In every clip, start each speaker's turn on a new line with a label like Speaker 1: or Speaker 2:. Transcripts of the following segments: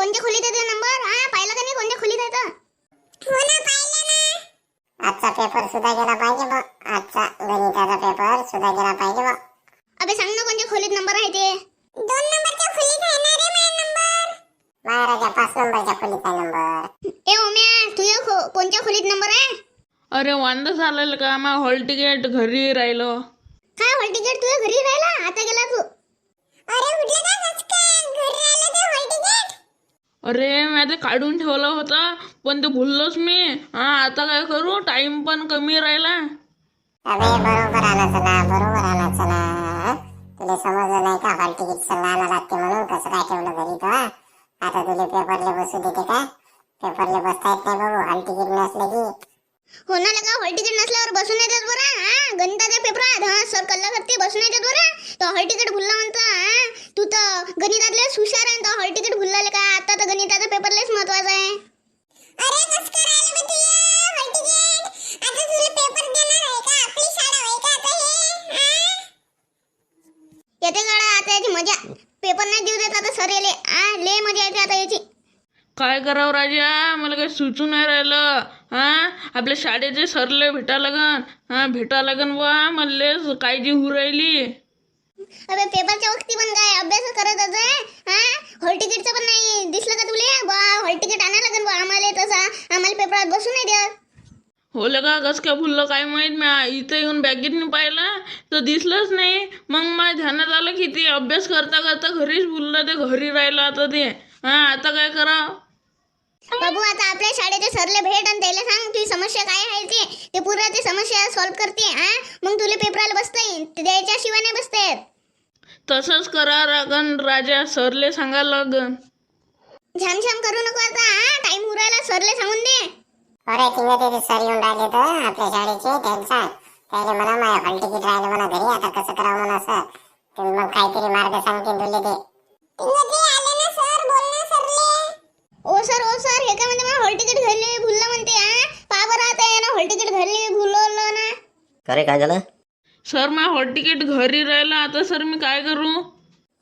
Speaker 1: कोणत्या खोलीत आहे नंबर हा पाहिलं का नाही कोणत्या खोलीत आहे तो हो ना पाहिलं ना.
Speaker 2: आजचा पेपर सुद्धा गेला पाहिजे बा. आजचा गणिताचा पेपर सुद्धा गेला पाहिजे बा.
Speaker 1: अबे सांग ना कोणत्या खोलीत नंबर आहे ते? दोन नंबरच्या खोलीत आहे ना रे माझा नंबर
Speaker 2: महाराजा पाच नंबरच्या खोलीत आहे नंबर
Speaker 1: ए ओम्या तुझ्या खो- कोणत्या खोलीत नंबर आहे?
Speaker 3: अरे वांदा झालेलं का? मग हॉल तिकीट घरी राहिलो.
Speaker 1: काय हॉल तिकीट तुझ्या घरी राहिला आता गेला तू अरे उठलं का कसं काय घरी राहिलं ते हॉल तिकीट
Speaker 3: अरे मी ते काढून ठेवलं होतं पण ते भुललोच मी. हा आता काय करू? टाइम पण कमी राहिला.
Speaker 2: अबे बरोबर आला चला बरोबर आला चला. हं? तुला समजलं नाही का हॉल तिकीट लाला लागते म्हणून कसं काय ठेवलं घरी तो हा? आता तुला पेपरले बसू देते का पेपरले बसता येत नाही बाबू हॉल तिकीट नसले की.
Speaker 1: हो ना लगा हॉल तिकीट नसल्यावर बसून येतात बरं हा? गणिताच्या पेपरात हा? सर कल्ला करते बसून येतात बरं. तो हॉल तिकीट भुलला म्हणतो हा? तू तर गणितातले हुशार आहे तो हॉल तिकीट भुलला का? येते काढा आता याची मजा. पेपर नाही देऊ देत आता सर येले. आ लय मजा येते आता याची.
Speaker 3: काय करावं राजा? मला काही सुचू नाही राहिलं. हा आपल्या शाळेचे सरले भेटा लागन. हा भेटा लागन बा मला काळजी होऊ राहिली.
Speaker 1: अबे पेपरच्या वक्ती पण काय? अभ्यास करत आहे हा हॉल तिकीटचं पण नाही दिसलं का तुले? बा हॉल तिकीट आणायला लागेल बा आम्हाला तसा. आम्हाला पेपरात बसू नाही द्या
Speaker 3: हो का कसं काय भुललं काय माहीत मी इथं येऊन बॅगेतनी पाहिलं तर दिसलंच नाही. मग माझ्या ध्यानात आलं की ते अभ्यास करता करता घरीच भुललं ते घरी राहिलं आता ते. हा आता काय करावं?
Speaker 1: बाबू आता आपल्या शाळेचे सरले भेट आणि त्याला सांग तुझी समस्या काय आहे ते. ते पुरा ते समस्या सॉल्व्ह करते हा? मग तुला पेपराला बसता येईल ते द्यायच्याशिवाय नाही बसता येत
Speaker 3: तसंच करा लागन राजा सरले सांगायला लागन.
Speaker 1: झामझाम करू नको आता हा? टाइम उरायला सरले सांगून दे.
Speaker 2: अरे तिने ते सर येऊन राहिले तर आपल्या शाळेचे सांग त्याला म्हणा माझ्या हॉल तिकीट राहिलं म्हणा घरी आता कसं करावं म्हणा सर. तुम्ही मग काहीतरी मार्ग सांगतील तुले ते.
Speaker 1: ओ सर ओ सर हे काय म्हणते मला हॉल तिकीट भुललं म्हणते हा ना हॉल तिकीट भुलवलं ना.
Speaker 4: अरे काय झालं?
Speaker 3: सर माझं हॉल तिकीट घरी राहिलं आता सर मी काय करू?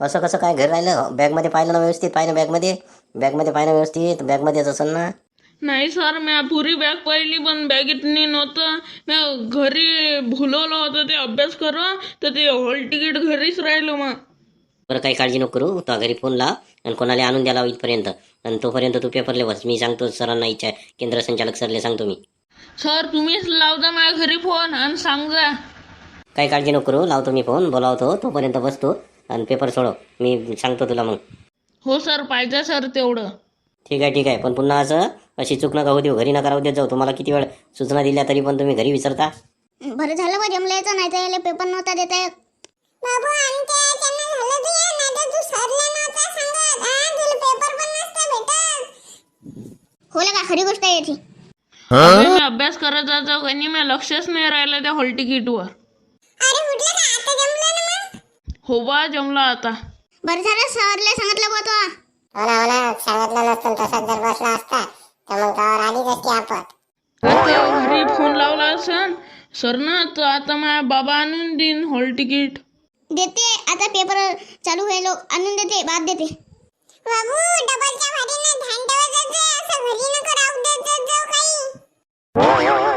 Speaker 4: असं कसं काय घर राहिलं? बॅगमध्ये पाहिलं ना व्यवस्थित? पाहिलं बॅगमध्ये बॅगमध्ये पाहिलं व्यवस्थित? बॅगमध्येच असेल ना?
Speaker 3: नाही सर मी पुरी बॅग पाहिली पण बॅगेतनी नव्हतं. मी घरी भुलवलं होतं ते अभ्यास करा तर ते हॉल तिकीट घरीच राहिलं मग.
Speaker 4: बरं काही काळजी नको करू. तो घरी फोन लाव आणि कोणाला आणून द्याला इथपर्यंत. आणि तोपर्यंत तू पेपरले बस. मी सांगतो सरांना इच्छा केंद्र संचालक सरले सांगतो मी.
Speaker 3: सर तुम्हीच लावता माझ्या घरी फोन आणि सांगा.
Speaker 4: काही काळजी नको करू. लावतो मी फोन बोलावतो. तोपर्यंत बसतो आणि पेपर सोडव. मी सांगतो तुला मग.
Speaker 3: हो सर. पाहिजे सर तेवढं.
Speaker 4: ठीक आहे ठीक आहे. पण पुन्हा असं अशी चूक नका होऊ देऊ. घरी नका राहू देत जाऊ. तुम्हाला किती वेळ सूचना दिल्या तरी पण तुम्ही घरी विसरता?
Speaker 1: बरं झालं बा जमल्याचं नाही तर याला पेपर नव्हता देता येत. बाबू आमच्या याच्यानं झालं तू या नाही तर तू सरला नव्हता सांगत. हा तुला पेपर पण नसता भेटत. हो का खरी गोष्ट आहे याची.
Speaker 3: अरे मी अभ्यास करत जातो आणि मी लक्षच नाही राहिलं त्या हॉल तिकीटवर.
Speaker 1: अरे म्हटलं का? आता जमलं ना मग?
Speaker 3: हो बा जमला आता.
Speaker 1: बरं झालं सरले सांगितलं बा तो.
Speaker 2: हो ना हो ना सांगितलं नसतं तसाच जर
Speaker 3: सर ना तर आता माझ्या बाबा आणून देईन हॉल तिकीट
Speaker 1: देते. आता पेपर चालू व्हायलो आणून देते. बाद देते. बाबू डबलच्या भारीनं ध्यान जा, असं घरी नको राहू देत जाऊ काही.